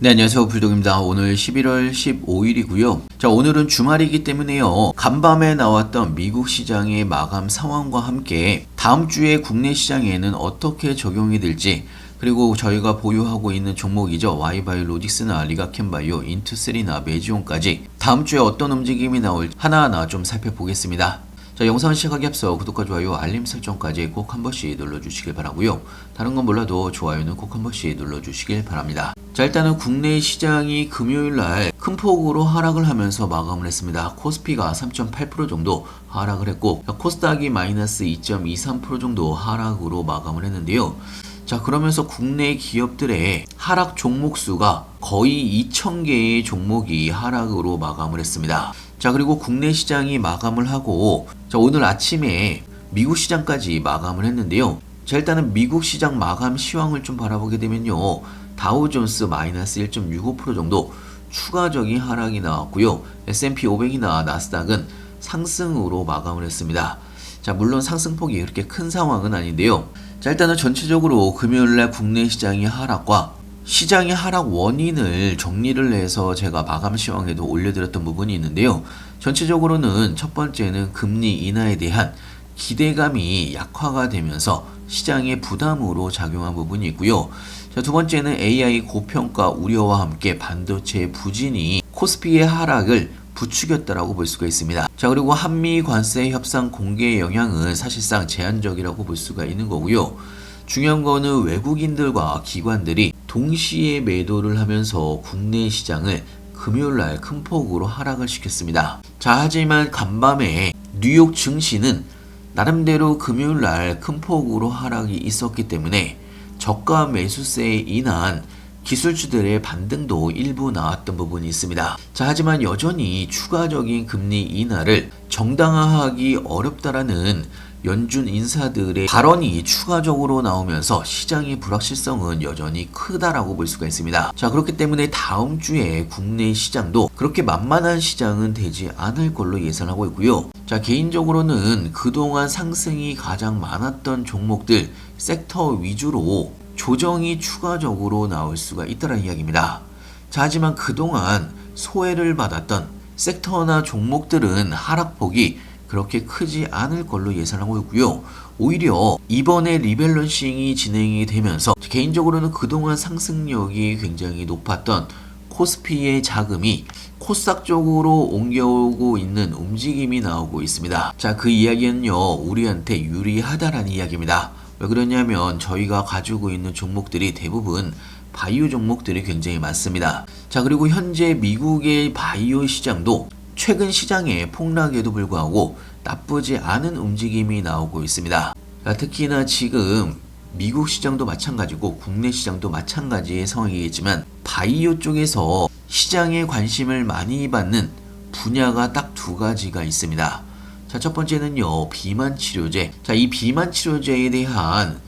네, 안녕하세요. 불독입니다. 오늘 11월 15일이고요. 자, 오늘은 주말이기 때문에요. 간밤에 나왔던 미국 시장의 마감 상황과 함께 다음 주에 국내 시장에는 어떻게 적용이 될지 그리고 저희가 보유하고 있는 종목이죠. 와이바이 로직스나 리가캔바이오, 인투3나 메지온까지 다음 주에 어떤 움직임이 나올지 하나하나 좀 살펴보겠습니다. 자, 영상 시작하기 앞서 구독과 좋아요, 알림 설정까지 꼭 한 번씩 눌러주시길 바라고요. 다른 건 몰라도 좋아요는 꼭 한 번씩 눌러주시길 바랍니다. 자, 일단은 국내 시장이 금요일 날 큰 폭으로 하락을 하면서 마감을 했습니다. 코스피가 3.8% 정도 하락을 했고, 코스닥이 마이너스 2.23% 정도 하락으로 마감을 했는데요. 자, 그러면서 국내 기업들의 하락 종목 수가 거의 2,000개의 종목이 하락으로 마감을 했습니다. 자, 그리고 국내 시장이 마감을 하고, 자, 오늘 아침에 미국 시장까지 마감을 했는데요. 자, 일단은 미국 시장 마감 시황을 좀 바라보게 되면요. 다우존스 마이너스 1.65% 정도 추가적인 하락이 나왔고요. S&P 500이나 나스닥은 상승으로 마감을 했습니다. 자, 물론 상승폭이 그렇게 큰 상황은 아닌데요. 자, 일단은 전체적으로 금요일날 국내 시장의 하락과 시장의 하락 원인을 정리를 해서 제가 마감 시황에도 올려드렸던 부분이 있는데요. 전체적으로는 첫 번째는 금리 인하에 대한 기대감이 약화가 되면서 시장의 부담으로 작용한 부분이 있고요. 자, 두 번째는 AI 고평가 우려와 함께 반도체 부진이 코스피의 하락을 부추겼다라고 볼 수가 있습니다. 자, 그리고 한미 관세 협상 공개의 영향은 사실상 제한적이라고 볼 수가 있는 거고요. 중요한 거는 외국인들과 기관들이 동시에 매도를 하면서 국내 시장을 금요일 날 큰 폭으로 하락을 시켰습니다. 자, 하지만 간밤에 뉴욕 증시는 나름대로 금요일 날 큰 폭으로 하락이 있었기 때문에 저가 매수세에 인한 기술주들의 반등도 일부 나왔던 부분이 있습니다. 자, 하지만 여전히 추가적인 금리 인하를 정당화하기 어렵다라는 연준 인사들의 발언이 추가적으로 나오면서 시장의 불확실성은 여전히 크다라고 볼 수가 있습니다. 자, 그렇기 때문에 다음 주에 국내 시장도 그렇게 만만한 시장은 되지 않을 걸로 예상하고 있고요. 자, 개인적으로는 그동안 상승이 가장 많았던 종목들, 섹터 위주로 조정이 추가적으로 나올 수가 있다는 이야기입니다. 자, 하지만 그동안 소외를 받았던 섹터나 종목들은 하락폭이 그렇게 크지 않을 걸로 예상하고 있고요. 오히려 이번에 리밸런싱이 진행이 되면서 개인적으로는 그동안 상승력이 굉장히 높았던 코스피의 자금이 코스닥 쪽으로 옮겨오고 있는 움직임이 나오고 있습니다. 자, 그 이야기는요, 우리한테 유리하다라는 이야기입니다. 왜 그러냐면 저희가 가지고 있는 종목들이 대부분 바이오 종목들이 굉장히 많습니다. 자, 그리고 현재 미국의 바이오 시장도 최근 시장의 폭락에도 불구하고 나쁘지 않은 움직임이 나오고 있습니다. 자, 특히나 지금 미국 시장도 마찬가지고 국내 시장도 마찬가지의 상황이겠지만 바이오 쪽에서 시장에 관심을 많이 받는 분야가 딱 두 가지가 있습니다. 자, 첫 번째는요, 비만 치료제. 자, 이 비만 치료제에 대한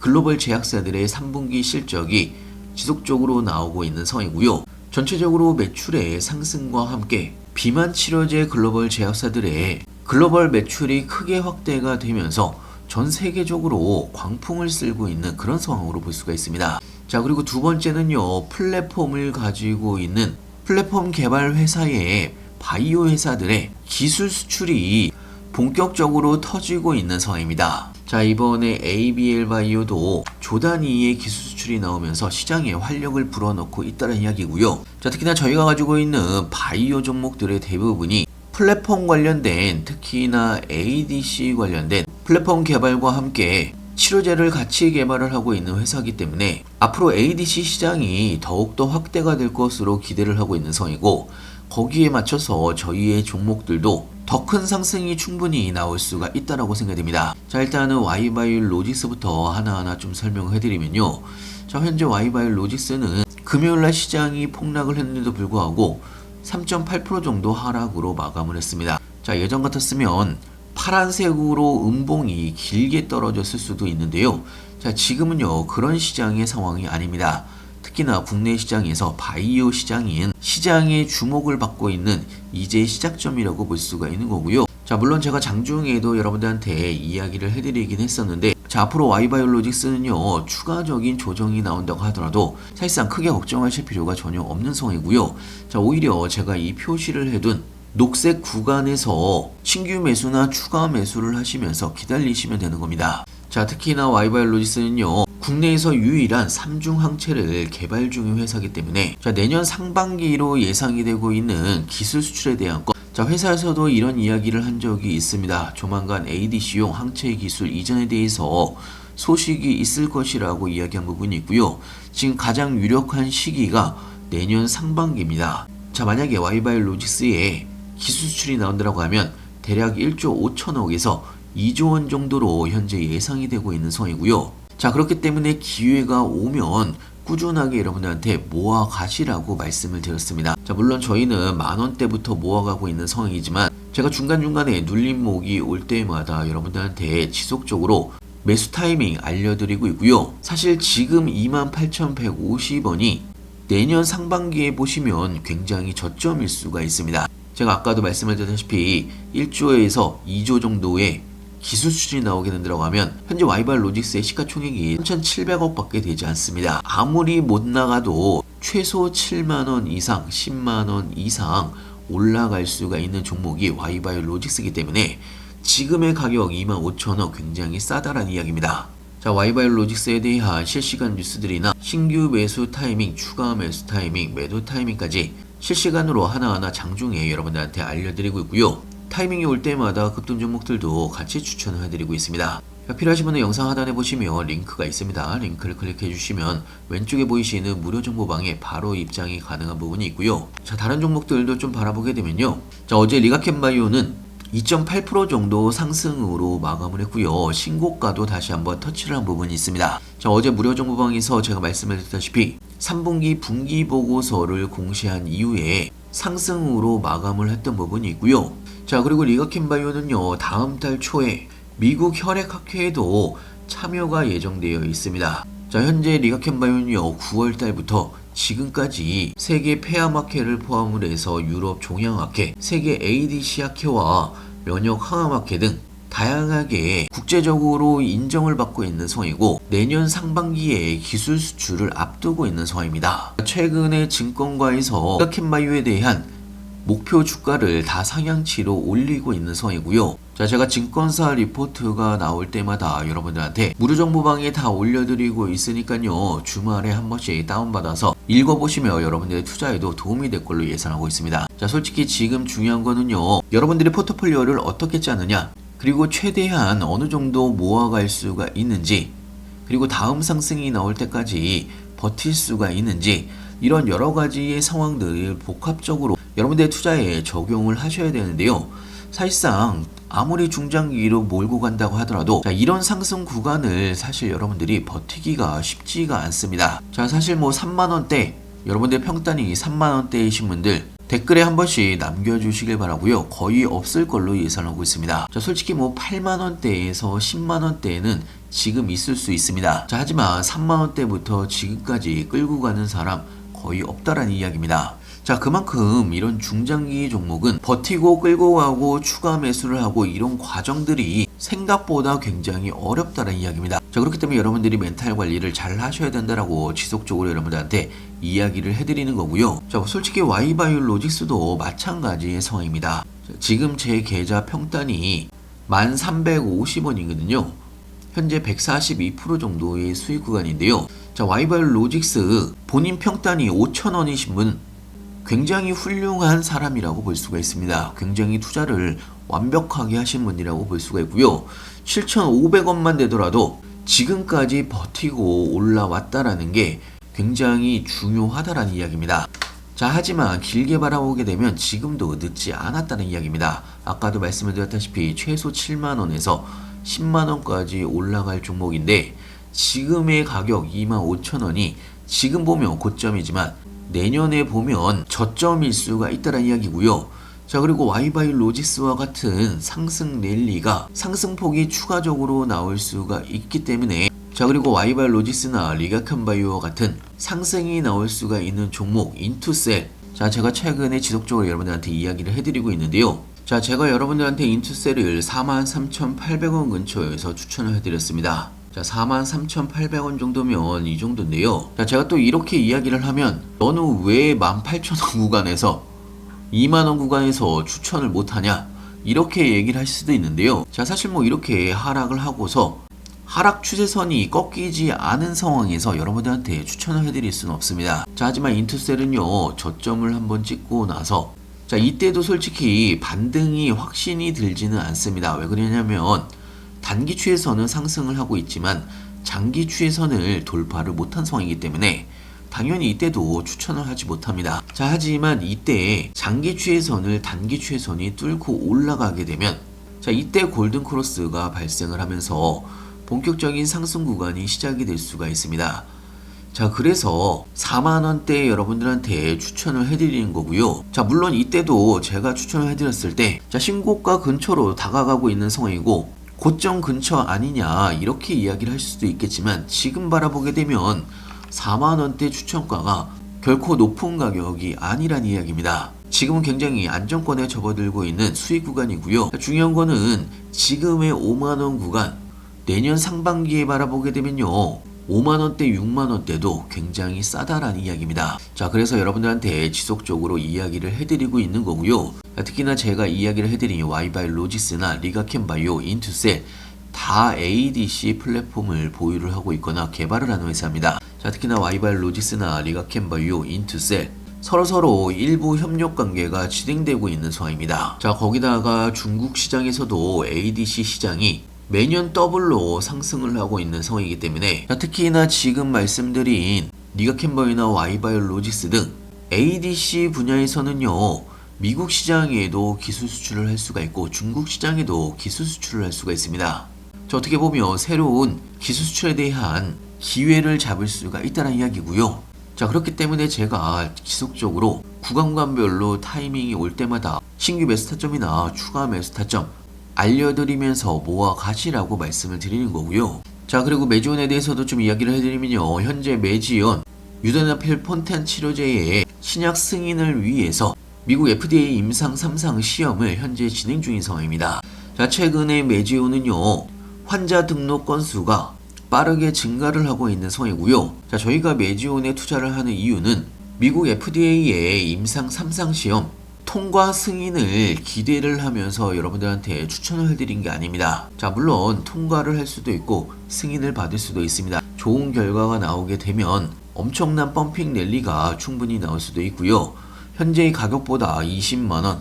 글로벌 제약사들의 3분기 실적이 지속적으로 나오고 있는 상황이고요. 전체적으로 매출의 상승과 함께 비만 치료제 글로벌 제약사들의 글로벌 매출이 크게 확대가 되면서 전 세계적으로 광풍을 쓸고 있는 그런 상황으로 볼 수가 있습니다. 자, 그리고 두 번째는요, 플랫폼을 가지고 있는 플랫폼 개발 회사의 바이오 회사들의 기술 수출이 본격적으로 터지고 있는 상황입니다. 자, 이번에 ABL 바이오도 조단위의 기술 수출이 나오면서 시장에 활력을 불어넣고 있다는 이야기고요. 자, 특히나 저희가 가지고 있는 바이오 종목들의 대부분이 플랫폼 관련된 특히나 ADC 관련된 플랫폼 개발과 함께 치료제를 같이 개발을 하고 있는 회사이기 때문에 앞으로 ADC 시장이 더욱더 확대가 될 것으로 기대를 하고 있는 상황이고 거기에 맞춰서 저희의 종목들도 더 큰 상승이 충분히 나올 수가 있다라고 생각됩니다. 자 일단은 와이바이 로직스부터 하나하나 좀 설명을 해드리면요. 자 현재 와이바이 로직스는 금요일날 시장이 폭락을 했는데도 불구하고 3.8% 정도 하락으로 마감을 했습니다. 자 예전 같았으면 파란색으로 음봉이 길게 떨어졌을 수도 있는데요. 자 지금은요 그런 시장의 상황이 아닙니다. 특히나 국내 시장에서 바이오 시장인 시장의 주목을 받고 있는 이제 시작점이라고 볼 수가 있는 거고요. 자, 물론 제가 장중에도 여러분들한테 이야기를 해드리긴 했었는데, 자, 앞으로 와이바이올로직스는요, 추가적인 조정이 나온다고 하더라도 사실상 크게 걱정하실 필요가 전혀 없는 상황이고요. 자, 오히려 제가 이 표시를 해둔 녹색 구간에서 신규 매수나 추가 매수를 하시면서 기다리시면 되는 겁니다. 자, 특히나 와이바이올로직스는요, 국내에서 유일한 삼중 항체를 개발 중인 회사이기 때문에 자, 내년 상반기로 예상이 되고 있는 기술 수출에 대한 것 자, 회사에서도 이런 이야기를 한 적이 있습니다. 조만간 ADC용 항체 기술 이전에 대해서 소식이 있을 것이라고 이야기한 부분이 있고요. 지금 가장 유력한 시기가 내년 상반기입니다. 자, 만약에 와이바일 로직스에 기술 수출이 나온다고 하면 대략 1조 5천억에서 2조 원 정도로 현재 예상이 되고 있는 상황이고요. 자, 그렇기 때문에 기회가 오면 꾸준하게 여러분들한테 모아 가시라고 말씀을 드렸습니다. 자, 물론 저희는 만 원대부터 모아가고 있는 상황이지만 제가 중간중간에 눌림목이 올 때마다 여러분들한테 지속적으로 매수 타이밍 알려드리고 있고요. 사실 지금 28,150원이 내년 상반기에 보시면 굉장히 저점일 수가 있습니다. 제가 아까도 말씀을 드렸다시피 1조에서 2조 정도의 기술 수준이 나오게 된다고 하면 현재 와이발 로직스의 시가총액이 3,700억밖에 되지 않습니다. 아무리 못 나가도 최소 7만 원 이상, 10만 원 이상 올라갈 수가 있는 종목이 와이바이 로직스이기 때문에 지금의 가격 25,000원 굉장히 싸다라는 이야기입니다. 자, 와이바이 로직스에 대한 실시간 뉴스들이나 신규 매수 타이밍, 추가 매수 타이밍, 매도 타이밍까지 실시간으로 하나하나 장중에 여러분들한테 알려드리고 있고요. 타이밍이 올 때마다 급등 종목들도 같이 추천을 해드리고 있습니다. 필요하신 분은 영상 하단에 보시면 링크가 있습니다. 링크를 클릭해 주시면 왼쪽에 보이시는 무료 정보방에 바로 입장이 가능한 부분이 있고요. 자, 다른 종목들도 좀 바라보게 되면요. 자, 어제 리가캔바이오는 2.8% 정도 상승으로 마감을 했고요. 신고가도 다시 한번 터치를 한 부분이 있습니다. 자, 어제 무료 정보방에서 제가 말씀을 드렸다시피 3분기 분기 보고서를 공시한 이후에 상승으로 마감을 했던 부분이 있고요. 자, 그리고 리가캔바이오는요, 다음 달 초에 미국 혈액학회에도 참여가 예정되어 있습니다. 자, 현재 리가캔바이오는요, 9월 달부터 지금까지 세계 폐암학회를 포함을 해서 유럽 종양학회, 세계 ADC 학회와 면역 항암학회 등 다양하게 국제적으로 인정을 받고 있는 상황이고 내년 상반기에 기술 수출을 앞두고 있는 상황입니다. 최근에 증권가에서 리가캔바이오에 대한 목표 주가를 다 상향치로 올리고 있는 상황이고요. 자, 제가 증권사 리포트가 나올 때마다 여러분들한테 무료 정보방에 다 올려드리고 있으니까요. 주말에 한 번씩 다운받아서 읽어보시면 여러분들의 투자에도 도움이 될 걸로 예상하고 있습니다. 자, 솔직히 지금 중요한 거는요. 여러분들이 포트폴리오를 어떻게 짜느냐, 그리고 최대한 어느 정도 모아갈 수가 있는지, 그리고 다음 상승이 나올 때까지 버틸 수가 있는지, 이런 여러 가지의 상황들을 복합적으로 여러분들의 투자에 적용을 하셔야 되는데요. 사실상 아무리 중장기로 몰고 간다고 하더라도 자, 이런 상승 구간을 사실 여러분들이 버티기가 쉽지가 않습니다. 자, 사실 뭐 3만 원대 여러분들 평단이 3만 원대이신 분들 댓글에 한 번씩 남겨주시길 바라고요. 거의 없을 걸로 예상하고 있습니다. 자, 솔직히 뭐 8만 원대에서 10만 원대에는 지금 있을 수 있습니다. 자, 하지만 3만 원대부터 지금까지 끌고 가는 사람 거의 없다라는 이야기입니다. 자, 그만큼 이런 중장기 종목은 버티고 끌고 가고 추가 매수를 하고 이런 과정들이 생각보다 굉장히 어렵다는 이야기입니다. 자, 그렇기 때문에 여러분들이 멘탈 관리를 잘 하셔야 된다라고 지속적으로 여러분들한테 이야기를 해드리는 거고요. 자, 솔직히 와이바이오 로직스도 마찬가지의 상황입니다. 자, 지금 제 계좌 평단이 1350원이거든요. 현재 142% 정도의 수익 구간인데요. 자, 와이바이오 로직스 본인 평단이 5,000원이신 분 굉장히 훌륭한 사람이라고 볼 수가 있습니다. 굉장히 투자를 완벽하게 하신 분이라고 볼 수가 있고요. 7,500원만 되더라도 지금까지 버티고 올라왔다라는 게 굉장히 중요하다라는 이야기입니다. 자, 하지만 길게 바라보게 되면 지금도 늦지 않았다는 이야기입니다. 아까도 말씀을 드렸다시피 최소 7만원에서 10만원까지 올라갈 종목인데 지금의 가격 25,000원이 지금 보면 고점이지만 내년에 보면 저점일 수가 있다는 이야기고요. 자 그리고 와이바이 로직스와 같은 상승 랠리가 상승폭이 추가적으로 나올 수가 있기 때문에 자 그리고 와이바이 로직스나 리가칸바이오와 같은 상승이 나올 수가 있는 종목 인투셀 자 제가 최근에 지속적으로 여러분들한테 이야기를 해드리고 있는데요. 자 제가 여러분들한테 인투셀을 43,800원 근처에서 추천을 해드렸습니다. 자, 43,800원 정도면 이 정도인데요. 자, 제가 또 이렇게 이야기를 하면 너는 왜 18,000원 구간에서 2만원 구간에서 추천을 못하냐? 이렇게 얘기를 하실 수도 있는데요. 자, 사실 뭐 이렇게 하락을 하고서 하락 추세선이 꺾이지 않은 상황에서 여러분들한테 추천을 해드릴 수는 없습니다. 자, 하지만 인투셀은요, 저점을 한번 찍고 나서 자, 이때도 솔직히 반등이 확신이 들지는 않습니다. 왜 그러냐면 단기 추에서는 상승을 하고 있지만 장기 추에선을 돌파를 못한 상황이기 때문에 당연히 이때도 추천을 하지 못합니다. 자, 하지만 이때 장기 추에선을 단기 추에선이 뚫고 올라가게 되면 자, 이때 골든 크로스가 발생을 하면서 본격적인 상승 구간이 시작이 될 수가 있습니다. 자, 그래서 4만원대 여러분들한테 추천을 해드리는 거고요. 자, 물론 이때도 제가 추천을 해드렸을 때, 자, 신고가 근처로 다가가고 있는 상황이고, 고점 근처 아니냐, 이렇게 이야기를 할 수도 있겠지만, 지금 바라보게 되면 4만원대 추천가가 결코 높은 가격이 아니란 이야기입니다. 지금은 굉장히 안정권에 접어들고 있는 수익 구간이고요. 자, 중요한 거는 지금의 5만원 구간, 내년 상반기에 바라보게 되면요. 5만원대, 6만원대도 굉장히 싸다라는 이야기입니다. 자, 그래서 여러분들한테 지속적으로 이야기를 해드리고 있는 거고요. 자, 특히나 제가 이야기를 해드린 와이바이 로직스나 리가캔바이오, 인투셀 다 ADC 플랫폼을 보유를 하고 있거나 개발을 하는 회사입니다. 자, 특히나 와이바이 로직스나 리가캔바이오, 인투셀 서로서로 일부 협력 관계가 진행되고 있는 상황입니다. 자, 거기다가 중국 시장에서도 ADC 시장이 매년 더블로 상승을 하고 있는 상황이기 때문에 자, 특히나 지금 말씀드린 니가캔버이나 와이바이올로직스 등 ADC 분야에서는요 미국 시장에도 기술 수출을 할 수가 있고 중국 시장에도 기술 수출을 할 수가 있습니다. 자, 어떻게 보면 새로운 기술 수출에 대한 기회를 잡을 수가 있다는 이야기고요. 자 그렇기 때문에 제가 지속적으로 구간구간별로 타이밍이 올 때마다 신규 매수 타점이나 추가 매수 타점 알려드리면서 모아 가시라고 말씀을 드리는 거고요. 자 그리고 매지원에 대해서도 좀 이야기를 해드리면요. 현재 매지원 유다나필 폰탄 치료제의 신약 승인을 위해서 미국 FDA 임상 3상 시험을 현재 진행 중인 상황입니다. 자 최근에 매지온은요 환자 등록 건수가 빠르게 증가를 하고 있는 상황이고요. 자 저희가 매지온에 투자를 하는 이유는 미국 FDA의 임상 3상 시험 통과 승인을 기대를 하면서 여러분들한테 추천을 해드린 게 아닙니다. 자, 물론 통과를 할 수도 있고 승인을 받을 수도 있습니다. 좋은 결과가 나오게 되면 엄청난 펌핑 랠리가 충분히 나올 수도 있고요. 현재의 가격보다 20만원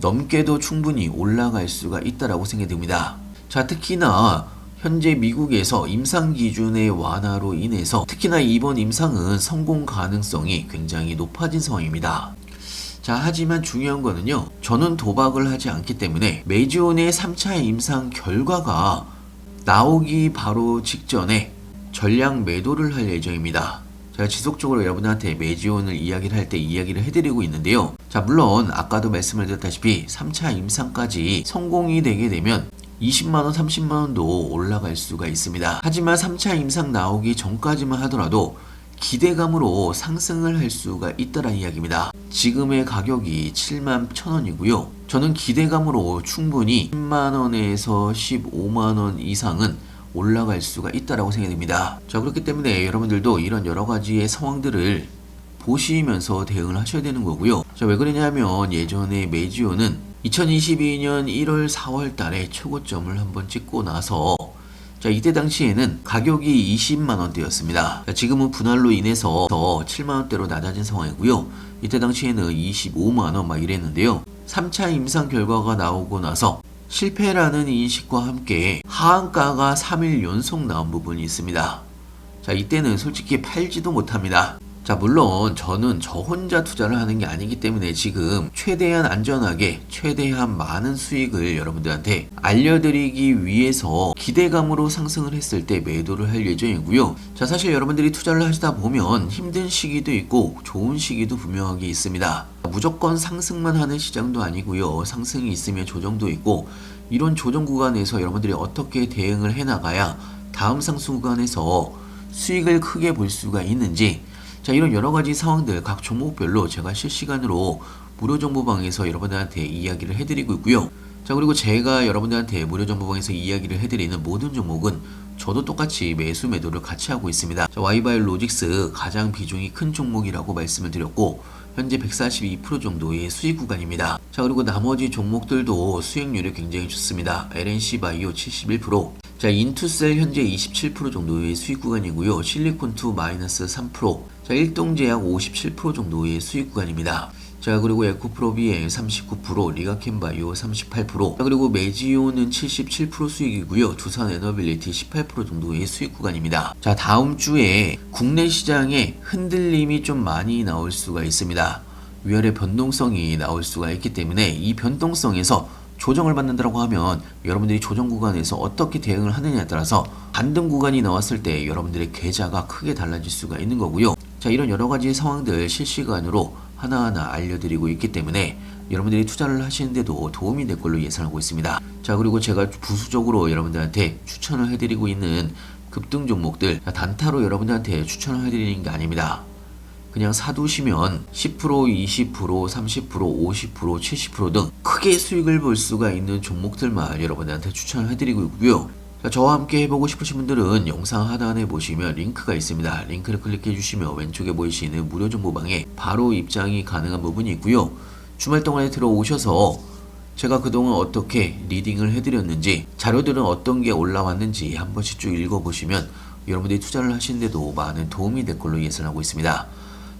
넘게도 충분히 올라갈 수가 있다라고 생각이 듭니다. 자, 특히나 현재 미국에서 임상 기준의 완화로 인해서 특히나 이번 임상은 성공 가능성이 굉장히 높아진 상황입니다. 자, 하지만 중요한 거는요. 저는 도박을 하지 않기 때문에 메지온의 3차 임상 결과가 나오기 바로 직전에 전량 매도를 할 예정입니다. 제가 지속적으로 여러분한테 매지온을 이야기를 할 때 이야기를 해드리고 있는데요. 자, 물론 아까도 말씀을 드렸다시피 3차 임상까지 성공이 되게 되면 20만원, 30만원도 올라갈 수가 있습니다. 하지만 3차 임상 나오기 전까지만 하더라도 기대감으로 상승을 할 수가 있다는 이야기입니다. 지금의 가격이 7만 1천원이고요. 저는 기대감으로 충분히 10만원에서 15만원 이상은 올라갈 수가 있다라고 생각이 듭니다. 자, 그렇기 때문에 여러분들도 이런 여러 가지의 상황들을 보시면서 대응을 하셔야 되는 거고요. 자, 왜 그러냐면 예전에 메지오는 2022년 1월 4월 달에 최고점을 한번 찍고 나서 자, 이때 당시에는 가격이 20만 원대였습니다. 자, 지금은 분할로 인해서 더 7만 원대로 낮아진 상황이고요. 이때 당시에는 25만 원 막 이랬는데요. 3차 임상 결과가 나오고 나서 실패라는 인식과 함께 하한가가 3일 연속 나온 부분이 있습니다. 자, 이때는 솔직히 팔지도 못합니다. 자, 물론 저는 저 혼자 투자를 하는 게 아니기 때문에 지금 최대한 안전하게 최대한 많은 수익을 여러분들한테 알려드리기 위해서 기대감으로 상승을 했을 때 매도를 할 예정이고요. 자, 사실 여러분들이 투자를 하시다 보면 힘든 시기도 있고 좋은 시기도 분명하게 있습니다. 무조건 상승만 하는 시장도 아니고요. 상승이 있으면 조정도 있고 이런 조정 구간에서 여러분들이 어떻게 대응을 해 나가야 다음 상승 구간에서 수익을 크게 볼 수가 있는지 자, 이런 여러 가지 상황들 각 종목별로 제가 실시간으로 무료 정보방에서 여러분들한테 이야기를 해드리고 있고요. 자 그리고 제가 여러분들한테 무료 정보방에서 이야기를 해드리는 모든 종목은 저도 똑같이 매수 매도를 같이 하고 있습니다. 자, 와이바이 로직스 가장 비중이 큰 종목이라고 말씀을 드렸고 현재 142% 정도의 수익 구간입니다. 자 그리고 나머지 종목들도 수익률이 굉장히 좋습니다. LNC 바이오 71%, 자 인투셀 현재 27% 정도의 수익 구간이고요. 실리콘투 마이너스 3%, 자 일동제약 57% 정도의 수익 구간입니다. 자 그리고 에코프로비에 39%, 리가켄바이오 38%, 자, 그리고 메지오는 77% 수익이고요. 두산 에너빌리티 18% 정도의 수익 구간입니다. 자 다음 주에 국내 시장에 흔들림이 좀 많이 나올 수가 있습니다. 위아래 변동성이 나올 수가 있기 때문에 이 변동성에서 조정을 받는다고 하면 여러분들이 조정 구간에서 어떻게 대응을 하느냐에 따라서 반등 구간이 나왔을 때 여러분들의 계좌가 크게 달라질 수가 있는 거고요. 자, 이런 여러 가지 상황들 실시간으로 하나하나 알려드리고 있기 때문에 여러분들이 투자를 하시는데도 도움이 될 걸로 예상하고 있습니다. 자, 그리고 제가 부수적으로 여러분들한테 추천을 해드리고 있는 급등 종목들 단타로 여러분들한테 추천을 해드리는 게 아닙니다. 그냥 사두시면 10%, 20%, 30%, 50%, 70%등 크게 수익을 볼 수가 있는 종목들만 여러분들한테 추천을 해드리고 있고요. 자, 저와 함께 해보고 싶으신 분들은 영상 하단에 보시면 링크가 있습니다. 링크를 클릭해 주시면 왼쪽에 보이시는 무료 정보방에 바로 입장이 가능한 부분이 있고요. 주말 동안에 들어오셔서 제가 그동안 어떻게 리딩을 해드렸는지 자료들은 어떤 게 올라왔는지 한 번씩 쭉 읽어보시면 여러분들이 투자를 하시는데도 많은 도움이 될 걸로 예상하고 있습니다.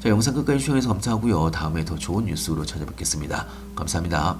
자, 영상 끝까지 시청해서 감사하고요. 다음에 더 좋은 뉴스로 찾아뵙겠습니다. 감사합니다.